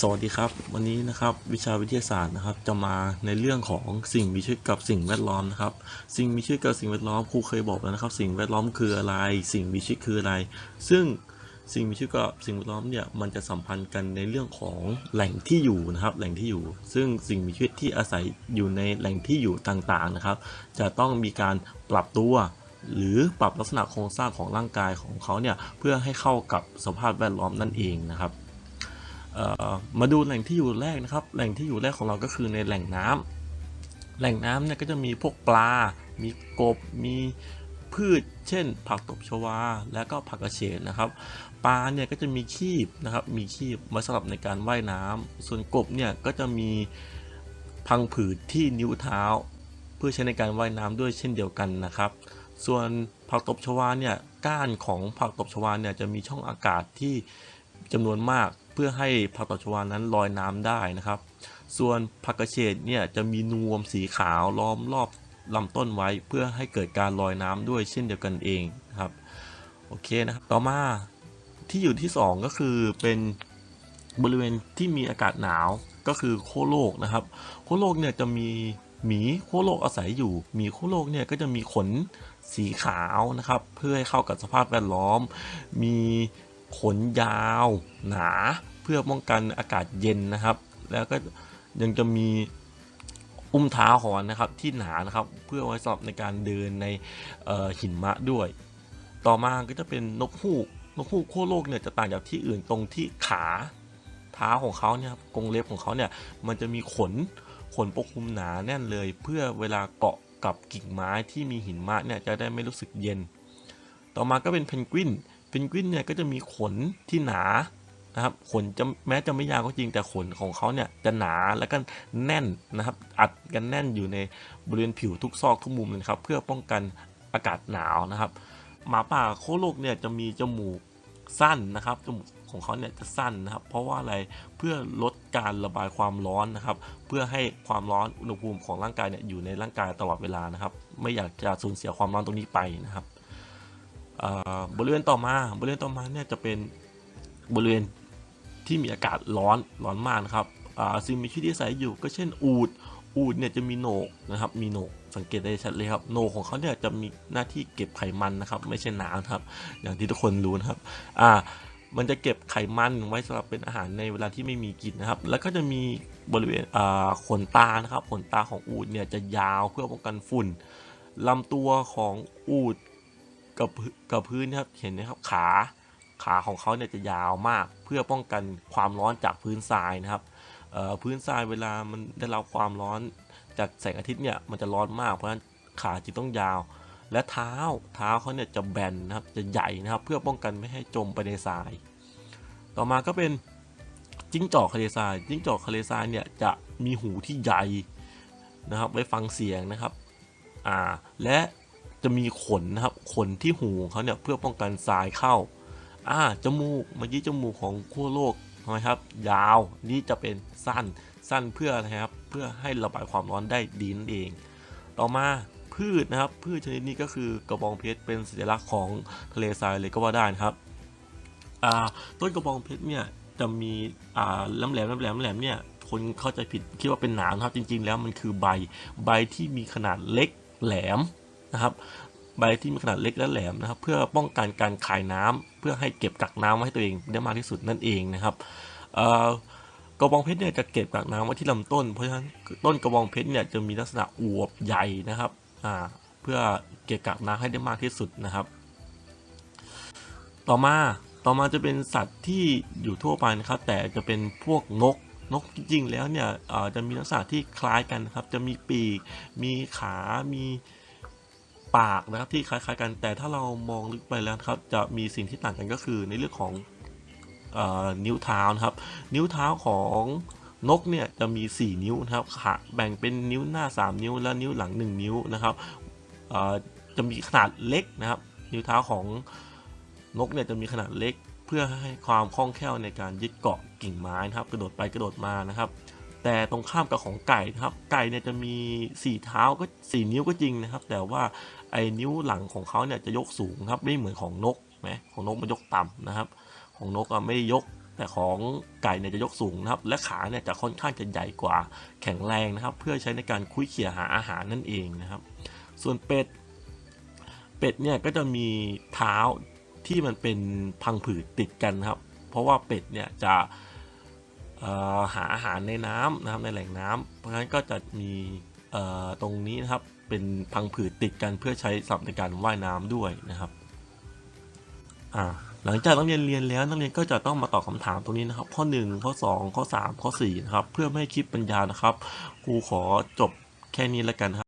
สวัสดีครับ วันนี้นะครับวิชาวิทยาศาสตร์นะครับ จะมาในเรื่องของสิ่งมีชีวิตกับสิ่งแวดล้อมนะครับ สิ่งมีชีวิตกับสิ่งแวดล้อมครูเคยบอกแล้วนะครับ สิ่งแวดล้อมคืออะไร สิ่งมีชีวิตคืออะไร ซึ่งสิ่งมีชีวิตกับสิ่งแวดล้อมเนี่ยมันจะสัมพันธ์กันในเรื่องของแหล่งที่อยู่นะครับ แหล่งที่อยู่ ซึ่งสิ่งมีชีวิตที่อาศัยอยู่ในแหล่งที่อยู่ต่างๆนะครับ จะต้องมีการปรับตัวหรือปรับลักษณะโครงสร้างของร่างกายของเขาเนี่ยเพื่อให้เข้ากับสภาพแวดล้อมนั่นเองนะครับ มาดูแหล่งที่อยู่แรกนะครับ แหล่งที่อยู่แรกของเราก็คือในแหล่งน้ำแหล่งน้ำเนี่ยก็จะมีพวกปลา มีกบ มีพืช เช่น ผักตบชวา และก็ผักกระเฉดนะครับ ปลาเนี่ยก็จะมีคีบนะครับ มีคีบมาสำหรับในการว่ายน้ำส่วนกบเนี่ยก็จะมีพังผืดที่นิ้วเท้า เพื่อใช้ในการว่ายน้ำด้วยเช่นเดียวกันนะครับ ส่วนผักตบชวาเนี่ยก้านของผักตบชวาเนี่ยจะมีช่องอากาศที่จำนวนมาก พื่อให้ผักตบชวานั้นลอยน้ำได้นะครับ ส่วนผักกระเฉดเนี่ยจะมีนวมสีขาวล้อมรอบลำต้นไว้เพื่อให้เกิดการลอยน้ำด้วยเช่นเดียวกันเองนะครับโอเคนะครับต่อมาที่อยู่ที่สองก็คือเป็นบริเวณที่มีอากาศหนาวก็คือโคโลกนะครับ โคโลกเนี่ยจะมีหมีโคโลกอาศัยอยู่หมีโคโลกเนี่ยก็จะมีขนสีขาวนะครับ เพื่อให้เข้ากับสภาพแวดล้อม มี ขนยาวหนาเพื่อป้องกันอากาศเย็นนะครับ แล้วก็ยังจะมีอุ้มเท้าของนนะครับที่หนานะครับเพื่อไว้สำหรับในการเดินในหินมะด้วย ต่อมาก็จะเป็นนกฮูกนกฮูกโคโลกเนี่ยจะต่างจากที่อื่นตรงที่ขาเท้าของเขาเนี่ยครับกรงเล็บของเขาเนี่ยมันจะมีขนขนปกคลุมหนาแน่นเลย เพื่อเวลาเกาะกับกิ่งไม้ที่มีหินมะเนี่ยจะได้ไม่รู้สึกเย็น ต่อมาก็เป็นเพนกวิน เพนกวินเนี่ยก็จะมีขนที่หนานะครับขนจะแม้จะไม่ยาวก็จริงแต่ขนของเขาเนี่ยจะหนาแล้วก็แน่นนะครับ อัดกันแน่นอยู่ในบริเวณผิวทุกซอกทุกมุมเลยครับเพื่อป้องกันอากาศหนาวนะครับ หมาป่าโคโลกเนี่ยจะมีจมูกสั้นนะครับจมูกของเขาเนี่ยจะสั้นนะครับ เพราะว่าอะไรเพื่อลดการระบายความร้อนนะครับ เพื่อให้ความร้อนอุณหภูมิของร่างกายเนี่ยอยู่ในร่างกายตลอดเวลานะครับ ไม่อยากจะสูญเสียความร้อนตรงนี้ไปนะครับ บริเวณต่อมาบริเวณต่อมาเนี่ยจะเป็นบริเวณที่มีอากาศร้อนร้อนมากนะครับสิ่งมีชีวิตที่อาศัยอยู่ก็เช่นอูดอูดเนี่ยจะมีโหนกนะครับมีโหนกสังเกตได้ชัดเลยครับโหนกของเขาเนี่ยจะมีหน้าที่เก็บไขมันนะครับ ไม่ใช่น้ำครับ อย่างที่ทุกคนรู้นะครับอ่ามันจะเก็บไขมันไว้สำหรับเป็นอาหารในเวลาที่ไม่มีกินนะครับ แล้วก็จะมีบริเวณอ่าขนตานะครับขนตาของอูฐเนี่ยจะยาวเพื่อป้องกันฝุ่นลำตัวของอูฐ กับพื้นกับพื้นนะครับเห็นไหมครับขาขาของเขาเนี่ยจะยาวมากเพื่อป้องกันความร้อนจากพื้นทรายนะครับพื้นทรายเวลามันได้รับความร้อนจากแสงอาทิตย์เนี่ยมันจะร้อนมากเพราะฉะนั้นขาจึงต้องยาว และเท้าเท้าเขาเนี่ยจะแบนนะครับจะใหญ่นะครับ เพื่อป้องกันไม่ให้จมไปในทราย ต่อมาก็เป็นจิ้งจอกทะเลทรายจิ้งจอกทะเลทรายเนี่ยจะมีหูที่ใหญ่นะครับไว้ฟังเสียงนะครับอ่าและ จะมีขนนะครับ ขนที่หูของเขาเนี่ยเพื่อป้องกันทรายเข้า อ่า จมูก เมื่อกี้จมูกของขั้วโลกทำไมครับ ยาว นี่จะเป็นสั้น สั้นเพื่ออะไรครับ เพื่อให้ระบายความร้อนได้ดีนั่นเอง ต่อมาพืชนะครับ พืชชนิดนี้ก็คือกระบองเพชร เป็นสัญลักษณ์ของทะเลทรายเลยก็ว่าได้นะครับ อ่า ต้นกระบองเพชรเนี่ยจะมีอ่าแหลมแหลมแหลมแหลมเนี่ย คนเข้าใจผิดคิดว่าเป็นหนามครับ จริง ๆ แล้วมันคือใบ ใบที่มีขนาดเล็กแหลม นะครับ ใบที่มีขนาดเล็กและแหลมนะครับ เพื่อป้องกันการคายน้ำเพื่อให้เก็บกักน้ำไว้ให้ตัวเองได้มากที่สุดนั่นเองนะครับกระบองเพชรเนี่ยจะเก็บกักน้ำไว้ที่ลำต้น เพราะฉะนั้นต้นกระบองเพชรเนี่ยจะมีลักษณะอวบใหญ่นะครับเพื่อเก็บกักน้ำให้ได้มากที่สุดนะครับ ต่อมาต่อมาจะเป็นสัตว์ที่อยู่ทั่วไปนะครับแต่จะเป็นพวกนกนกจริงๆแล้วเนี่ยจะมีลักษณะที่คล้ายกันนะครับ จะมีปีก มีขา มี ปากนะครับที่คล้ายๆกัน แต่ถ้าเรามองลึกไปแล้วครับจะมีสิ่งที่ต่างกันก็คือในเรื่องของออนิ้วเท้านะครับ นิ้วเท้าของนกเนี่ยจะมี 4 นิ้วนะครับขาแบ่งเป็นนิ้วหน้า 3 นิ้ว และนิ้วหลัง 1 นิ้วนะครับจะมีขนาดเล็กนะครับ นิ้วเท้าของนกเนี่ยจะมีขนาดเล็ก เพื่อให้ความคล่องแคล่วในการยึดเกาะกิ่งไม้นะครับ กระโดดไปกระโดดมานะครับ แต่ตรงข้ามกับของไก่นะครับ ไก่เนี่ยจะมี4เท้าก็4นิ้วก็จริงนะครับ แต่ว่าไอ้นิ้วหลังของเขาเนี่ยจะยกสูงครับ ไม่เหมือนของนกนะของนกมันยกต่ำนะครับ ของนกอะไม่ยกแต่ของไก่เนี่ยจะยกสูงนะครับ และขาเนี่ยจะค่อนข้างจะใหญ่กว่าแข็งแรงนะครับ เพื่อใช้ในการคุ้ยเขี่ยหาอาหารนั่นเองนะครับ ส่วนเป็ดเป็ดเนี่ยก็จะมีเท้าที่มันเป็นพังผืดติดกันครับ เพราะว่าเป็ดเนี่ยจะ หาอาหารในน้ำนะครับในแหล่งน้ำเพราะฉะนั้นก็จะมีตรงนี้นะครับเป็นพังผืดติดกันเพื่อใช้สำหรับในการว่ายน้ำด้วยนะครับหลังจากนักเรียนเรียนแล้วนักเรียนก็จะต้องมาตอบคำถามตรงนี้นะครับ ข้อ 1 ข้อ 2 ข้อ 3 ข้อ4นะครับเพื่อไม่ให้คลิปปัญญานะครับครูขอจบแค่นี้แล้วกันครับ